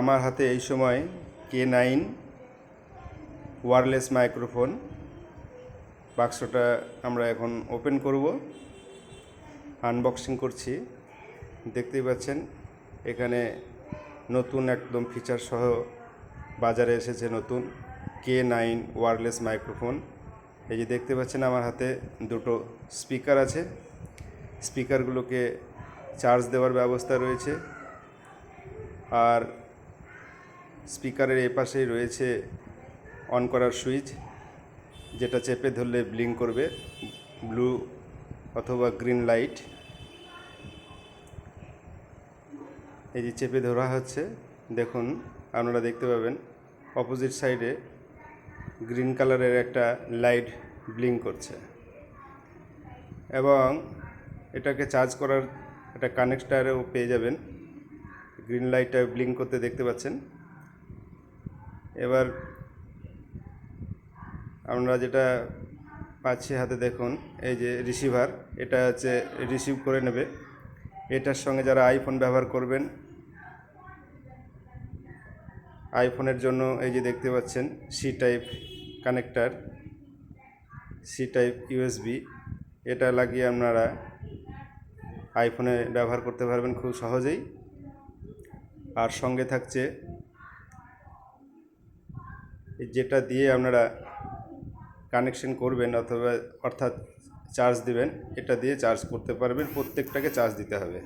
আমার হাতে এই সময় কে নাইন ওয়ারলেস মাইক্রোফোন বাক্সটা আমরা এখন ওপেন করব। আনবক্সিং করছি। দেখতেই পাচ্ছেন, এখানে নতুন একদম ফিচার সহ বাজারে এসেছে নতুন কে নাইন ওয়ারলেস মাইক্রোফোন এই যে দেখতে পাচ্ছেন, আমার হাতে দুটো স্পিকার আছে। স্পিকারগুলোকে চার্জ দেওয়ার ব্যবস্থা রয়েছে। আর স্পিকারের এপাশেই রয়েছে অন করার সুইচ, যেটা চেপে ধরলে ব্লিং করবে, ব্লু অথবা গ্রিন লাইট। এই যে চেপে ধরা হচ্ছে, দেখুন, আপনারা দেখতে পাবেন, অপোজিট সাইডে গ্রিন কালারের একটা লাইট ব্লিং করছে। এবং এটাকে চার্জ করার একটা কানেক্টারও পেয়ে যাবেন, গ্রিন লাইটটা ব্লিং করতে দেখতে পাচ্ছেন। এবার আমরা যেটা পাচ্ছি হাতে দেখুন, এই যে রিসিভার এটা হচ্ছে রিসিভ করে নেবে। এটার সঙ্গে যারা আইফোন ব্যবহার করবেন আইফোনের জন্য এই যে দেখতে পাচ্ছেন C type connector C type USB এটা লাগিয়ে আপনারা আইফোনে ব্যবহার করতে পারবেন খুব সহজেই। আর সঙ্গে থাকছে যেটা দিয়ে আপনারা কানেকশন করবেন অথবা অর্থাৎ চার্জ দিবেন, এটা দিয়ে চার্জ করতে পারবেন, প্রত্যেকটাকে চার্জ দিতে হবে।